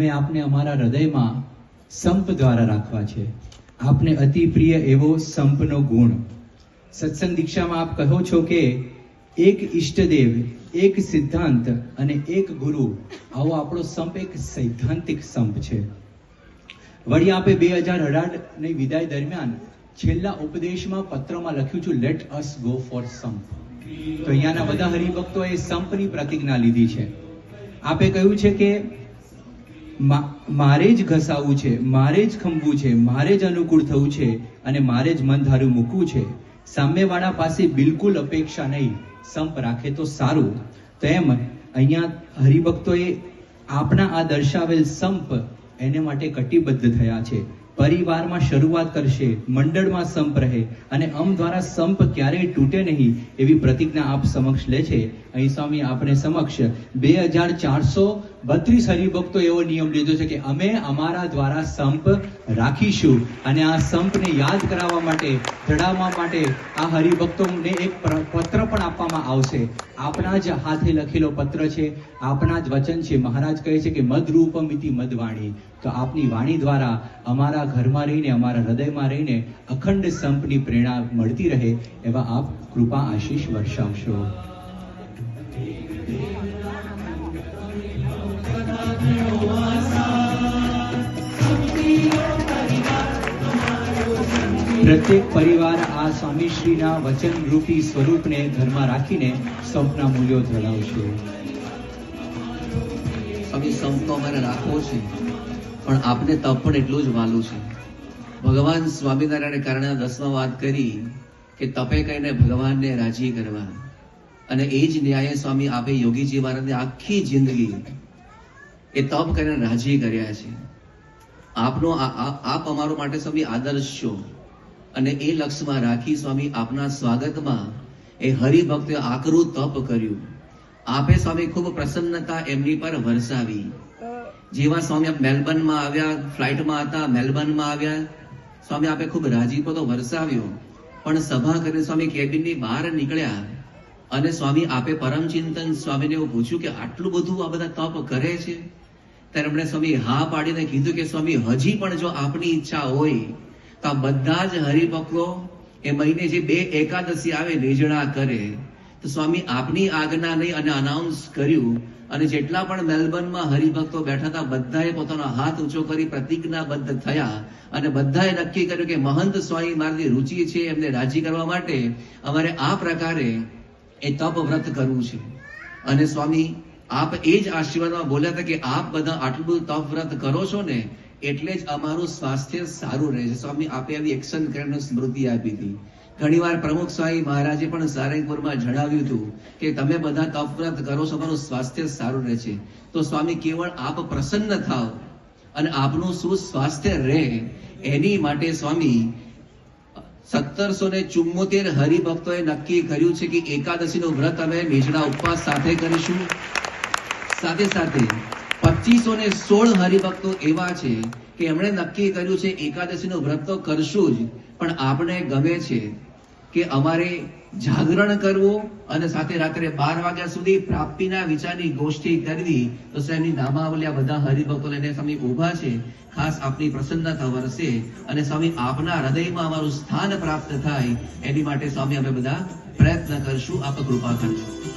અમે આપને અમારા હૃદયમાં સંપ દ્વારા રાખવા છે. આપને અતિ પ્રિય એવો સંપનો ગુણ. સત્સંગ દીક્ષામાં આપ કહો છો કે, એક ઈષ્ટદેવ, એક સિદ્ધાંત અને એક ગુરુ, આવો આપણો સંપ એક સૈદ્ધાંતિક સંપ છે. વળી આપે બે હજાર અઢારની વિદાય દરમિયાન છેલ્લા ઉપદેશમાં પત્રમાં લખ્યું છું લેટ અસ ગો ફોર સંપ. તો અહીંયાના બધા હરિભક્તોએ સંપની પ્રતિજ્ઞા લીધી છે. આપે કહ્યું છે કે મારે જ ઘસાવું છે, મારે જ ખંભવું છે, મારે જ અનુકૂળ થવું છે અને મારે જ મન ધારું મૂકવું છે. સામેવાળા પાસે બિલકુલ અપેક્ષા નહીં, સંપ રાખે તો સારું. તેમ અહીંયા હરિભક્તોએ આપણા આ દર્શાવેલ સંપ એને માટે કટિબદ્ધ થયા છે. પરિવારમાં શરૂઆત કરશે, મંડળમાં સંપ રહે અને અમ દ્વારા સંપ ક્યારેય તૂટે નહીં એવી પ્રતિજ્ઞા આપ સમક્ષ લે છે. અહીં સ્વામી આપણે સમક્ષ બે હજાર ચારસો બત્રીસ હરિભક્તો એવો નિયમ લીધો છે કે અમે અમારા દ્વારા સંપ રાખીશું અને આ સંપને યાદ કરાવવા માટે ચડાવવા માટે આ હરિભક્તોને એક પત્ર પણ આપવામાં આવશે. આપણા જ હાથે લખેલો પત્ર છે આપણા જ વચન છે. મહારાજ કહે છે કે મદરૂપમિતિ મદવાણી. તો આપની વાણી દ્વારા અમારા ઘરમાં રહીને, અમારા હૃદયમાં રહીને અખંડ સંપની પ્રેરણા મળતી રહે એવા આપ કૃપા આશીષ વર્ષાવશો પ્રત્યેક પરિવાર આ સ્વામીશ્રીના વચન રૂપી સ્વરૂપને ઘરમાં રાખીને સંપના મૂલ્યો ધરાવશે. સ્વામી સંપ તો અમારે રાખવો છે, પણ આપને તપ પણ એટલું જ વાલું છે. ભગવાન સ્વામિનારાયણ કારણે દસમા વાત કરી કે તપે કહીને ભગવાનને રાજી કરવા. અને એ જ ન્યાય સ્વામી આપે યોગીજી મહારાજને આખી જિંદગી એ તપ કરીને રાજી કર્યા છે. આપનો આપ અમારો માટે સ્વામી આદર્શ છો. અને એ લક્ષ્યમાં રાખી સ્વામી આપના સ્વાગતમાં એ હરિભક્તે આકરું તપ કર્યું. આપે સ્વામી ખૂબ પ્રસન્નતા એમની પર વરસાવી. જેવા સ્વામી આપ મેલબર્નમાં આવ્યા, ફ્લાઇટમાં હતા, મેલબર્નમાં આવ્યા, સ્વામી આપે ખૂબ રાજીપો તો વરસાવ્યો. પણ સભા કરીને સ્વામી કેબિનની બહાર નીકળ્યા. અને સ્વામી આપે પરમ ચિંતન સ્વામીને એવું પૂછ્યું કે આટલું બધું આ બધા તપ કરે છે? ત્યારે એમણે સ્વામી હા પાડીને કીધું કે સ્વામી, હજી પણ જો આપની ઈચ્છા હોય, તો આ બધા જ હરિભક્તો એ મહિને જે બે એકાદશી આવે નિજણા કરે. તો સ્વામી, આપની આજ્ઞા નહીં અને અનાઉન્સ કર્યું અને જેટલા પણ મેલબર્નમાં હરિભક્તો બેઠા હતા, બધાએ પોતાનો હાથ ઊંચો કરી પ્રતિજ્ઞાબદ્ધ થયા અને બધાએ નક્કી કર્યું કે મહંત સ્વામી મારી રુચિ છે એમને રાજી કરવા માટે. અમારે આ પ્રકારે એ તપ વ્રત કરવું છે. અને સ્વામી, આપ એ જ આશીર્વાદમાં બોલ્યા હતા કે આપ બધા આટલું બધું તપ વ્રત કરો છો ને, એટલે જ અમારું સ્વાસ્થ્ય સારું રહે છે. સ્વામી, આપે આવી એક્શન કરીને સ્મૃતિ આપી હતી. ઘણીવાર પ્રમુખ સ્વામી મહારાજે પણ સારંગપુરમાં જણાવ્યું હતું કે તમે બધા તપ વ્રત કરો છો તમારું સ્વાસ્થ્ય સારું રહે છે. તો સ્વામી, કેવળ આપ પ્રસન્ન થાવ અને આપનું સુસ્વાસ્થ્ય રહે, એની માટે સ્વામી સત્તરસો ને ચુમ્મોતેર હરિભક્તોએ નક્કી કર્યું છે કે એકાદશીનું વ્રત અમે નિજણા ઉપવાસ સાથે કરીશું. સાથે સાથે પચીસો ને સોળ હરિભક્તો એવા છે કે એમણે નક્કી કર્યું છે એકાદશીનું વ્રત તો કરશું જ, પણ આપણે ગમે છે કે અમારે જાગરણ કરવું અને સાથે રાત્રે બાર વાગ્યા સુધી પ્રાપ્તિના વિચારની ગોષ્ઠી કરવી, તો સ્વામી નામાવલ્યા બધા હરિભક્તો લઈને સ્વામી ઊભા છે. ખાસ આપની પ્રસન્નતા વરસે અને સ્વામી આપના હૃદયમાં અમારું સ્થાન પ્રાપ્ત થાય, એની માટે સ્વામી અમે બધા પ્રયત્ન કરશું. આપ કૃપા કરજો.